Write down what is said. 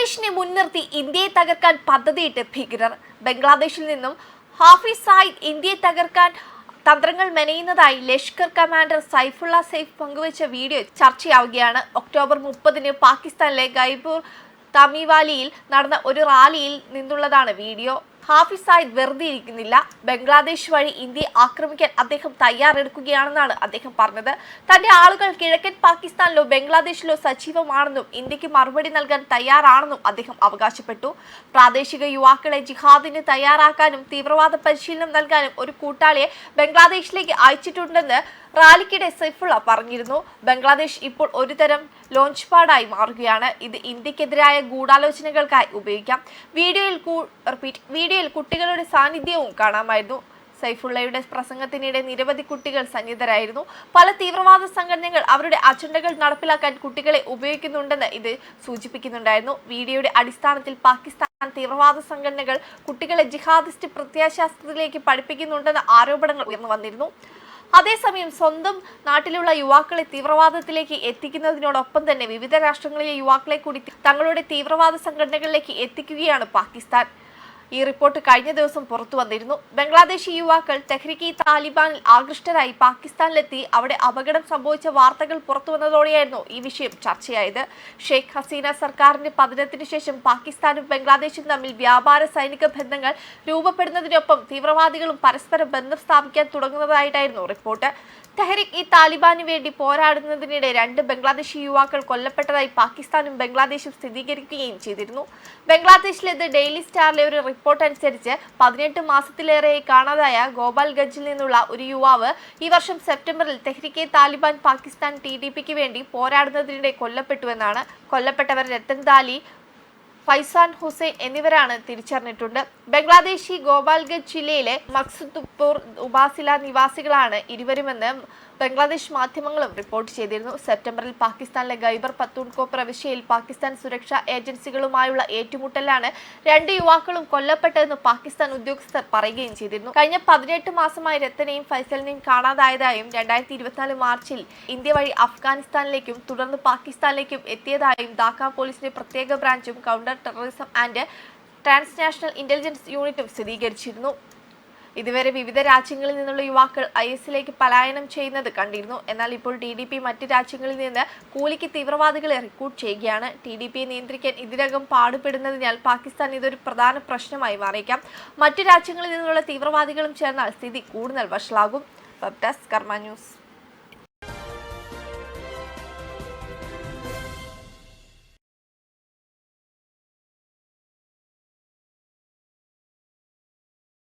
ബംഗ്ലാദേശിനെ മുൻനിർത്തി ഇന്ത്യയെ തകർക്കാൻ പദ്ധതിയിട്ട് ഭീകരർ. ബംഗ്ലാദേശിൽ നിന്നും ഹാഫിസ് സായിദ് ഇന്ത്യയെ തകർക്കാൻ തന്ത്രങ്ങൾ മെനയുന്നതായി ലഷ്കർ കമാൻഡർ സൈഫുള്ള സൈഫ് പങ്കുവച്ച വീഡിയോ ചർച്ചയാവുകയാണ്. ഒക്ടോബർ മുപ്പതിന് പാകിസ്ഥാനിലെ ഗൈബൂർ തമിവാലിയിൽ നടന്ന ഒരു റാലിയിൽ നിന്നുള്ളതാണ് വീഡിയോ. ഹാഫിസ് സായിദ് വെറുതെ ഇരിക്കുന്നില്ല. ബംഗ്ലാദേശ് വഴി ഇന്ത്യയെ ആക്രമിക്കാൻ അദ്ദേഹം തയ്യാറെടുക്കുകയാണെന്നാണ് അദ്ദേഹം പറഞ്ഞത്. തന്റെ ആളുകൾ കിഴക്കൻ പാകിസ്ഥാനിലോ ബംഗ്ലാദേശിലോ സജീവമാണെന്നും ഇന്ത്യയ്ക്ക് മറുപടി നൽകാൻ തയ്യാറാണെന്നും അദ്ദേഹം അവകാശപ്പെട്ടു. പ്രാദേശിക യുവാക്കളെ ജിഹാദിന് തയ്യാറാക്കാനും തീവ്രവാദ പരിശീലനം നൽകാനും ഒരു കൂട്ടാളിയെ ബംഗ്ലാദേശിലേക്ക് അയച്ചിട്ടുണ്ടെന്ന് റാലിക്കിടെ സൈഫുള്ള പറഞ്ഞിരുന്നു. ബംഗ്ലാദേശ് ഇപ്പോൾ ഒരുതരം ലോഞ്ച് പാഡായി മാറുകയാണ്. ഇത് ഇന്ത്യക്കെതിരായ ഗൂഢാലോചനകൾക്കായി ഉപയോഗിക്കാം. വീഡിയോയിൽ റിപ്പീറ്റ് വീഡിയോയിൽ കുട്ടികളുടെ സാന്നിധ്യവും കാണാമായിരുന്നു. സൈഫുള്ളയുടെ പ്രസംഗത്തിനിടെ നിരവധി കുട്ടികൾ സന്നിധരായിരുന്നു. പല തീവ്രവാദ സംഘടനകൾ അവരുടെ അജണ്ടകൾ നടപ്പിലാക്കാൻ കുട്ടികളെ ഉപയോഗിക്കുന്നുണ്ടെന്ന് ഇത് സൂചിപ്പിക്കുന്നുണ്ടായിരുന്നു. വീഡിയോയുടെ അടിസ്ഥാനത്തിൽ പാകിസ്ഥാൻ തീവ്രവാദ സംഘടനകൾ കുട്ടികളെ ജിഹാദിസ്റ്റ് പ്രത്യാശാസ്ത്രത്തിലേക്ക് പഠിപ്പിക്കുന്നുണ്ടെന്ന ആരോപണങ്ങൾ ഉയർന്നു വന്നിരുന്നു. അതേസമയം സ്വന്തം നാട്ടിലുള്ള യുവാക്കളെ തീവ്രവാദത്തിലേക്ക് എത്തിക്കുന്നതിനോടൊപ്പം തന്നെ വിവിധ രാഷ്ട്രങ്ങളിലെ യുവാക്കളെ കൂടി തങ്ങളുടെ തീവ്രവാദ സംഘടനകളിലേക്ക് എത്തിക്കുകയാണ് പാകിസ്ഥാൻ. ഈ റിപ്പോർട്ട് കഴിഞ്ഞ ദിവസം പുറത്തു വന്നിരുന്നു. ബംഗ്ലാദേശി യുവാക്കൾ തെഹ്രിക്ക് താലിബാനിൽ ആകൃഷ്ടരായി പാകിസ്ഥാനിലെത്തി. അവിടെ അപകടം സംഭവിച്ച വാർത്തകൾ പുറത്തു വന്നതോടെയായിരുന്നു ഈ വിഷയം ചർച്ചയായത്. ഷെയ്ഖ് ഹസീന സർക്കാരിന്റെ പതനത്തിന് ശേഷം പാകിസ്ഥാനും ബംഗ്ലാദേശും തമ്മിൽ വ്യാപാര സൈനിക ബന്ധങ്ങൾ രൂപപ്പെടുന്നതിനൊപ്പം തീവ്രവാദികളും പരസ്പരം ബന്ധം സ്ഥാപിക്കാൻ തുടങ്ങുന്നതായിട്ടായിരുന്നു റിപ്പോർട്ട്. തെഹ്രിക് ഈ താലിബാനു വേണ്ടി പോരാടുന്നതിനിടെ രണ്ട് ബംഗ്ലാദേശി യുവാക്കൾ കൊല്ലപ്പെട്ടതായി പാകിസ്ഥാനും ബംഗ്ലാദേശും സ്ഥിരീകരിക്കുകയും ചെയ്തിരുന്നു. ബംഗ്ലാദേശിലെ ഡെയിലി സ്റ്റാറിലെ ഒരു റിപ്പോർട്ട് അനുസരിച്ച് പതിനെട്ട് മാസത്തിലേറെയായി കാണാതായ ഗോപാൽഗഞ്ചിൽ നിന്നുള്ള ഒരു യുവാവ് ഈ വർഷം സെപ്റ്റംബറിൽ തെഹ്രിക്കെ താലിബാൻ പാകിസ്ഥാൻ ടി ഡി പിക്ക് വേണ്ടി പോരാടുന്നതിനിടെ കൊല്ലപ്പെട്ടുവെന്നാണ് കൊല്ലപ്പെട്ടവർ രത്തൻ താലി ഫൈസാൻ ഹുസൈൻ എന്നിവരാണ് തിരിച്ചറിഞ്ഞിട്ടുണ്ട്. ബംഗ്ലാദേശി ഗോപാൽഗഞ്ച് ജില്ലയിലെ മക്സുദ്പൂർ ഉപാസില നിവാസികളാണ് ഇരുവരുമെന്ന് ബംഗ്ലാദേശ് മാധ്യമങ്ങളും റിപ്പോർട്ട് ചെയ്തിരുന്നു. സെപ്റ്റംബറിൽ പാകിസ്ഥാനിലെ ഗൈബർ പത്തൂൺകോ പ്രവിശ്യയിൽ പാകിസ്ഥാൻ സുരക്ഷാ ഏജൻസികളുമായുള്ള ഏറ്റുമുട്ടലാണ് രണ്ട് യുവാക്കളും കൊല്ലപ്പെട്ടതെന്ന് പാകിസ്ഥാൻ ഉദ്യോഗസ്ഥർ പറയുകയും ചെയ്തിരുന്നു. കഴിഞ്ഞ പതിനെട്ട് മാസമായി രത്തനെയും ഫൈസലിനെയും കാണാതായതായും രണ്ടായിരത്തി ഇരുപത്തിനാല് മാർച്ചിൽ ഇന്ത്യ വഴി അഫ്ഗാനിസ്ഥാനിലേക്കും തുടർന്ന് പാകിസ്ഥാനിലേക്കും എത്തിയതായും ധാക്ക പോലീസിന്റെ പ്രത്യേക ബ്രാഞ്ചും counter terrorism and transnational intelligence യൂണിറ്റും സ്ഥിരീകരിച്ചിരുന്നു. ഇതുവരെ വിവിധ രാജ്യങ്ങളിൽ നിന്നുള്ള യുവാക്കൾ ഐ എസിലേക്ക് പലായനം ചെയ്യുന്നത് കണ്ടിരുന്നു. എന്നാൽ ഇപ്പോൾ ടി ഡി പി മറ്റ് രാജ്യങ്ങളിൽ നിന്ന് കൂലിക്ക് തീവ്രവാദികളെ റിക്രൂട്ട് ചെയ്യുകയാണ്. ടി ഡി പിയെ നിയന്ത്രിക്കാൻ ഇതിനകം പാടുപെടുന്നതിനാൽ പാകിസ്ഥാൻ ഇതൊരു പ്രധാന പ്രശ്നമായി മാറിയേക്കാം. മറ്റു രാജ്യങ്ങളിൽ നിന്നുള്ള തീവ്രവാദികളും ചേർന്നാൽ സ്ഥിതി കൂടുതൽ വഷളാകും. Web desk Karma news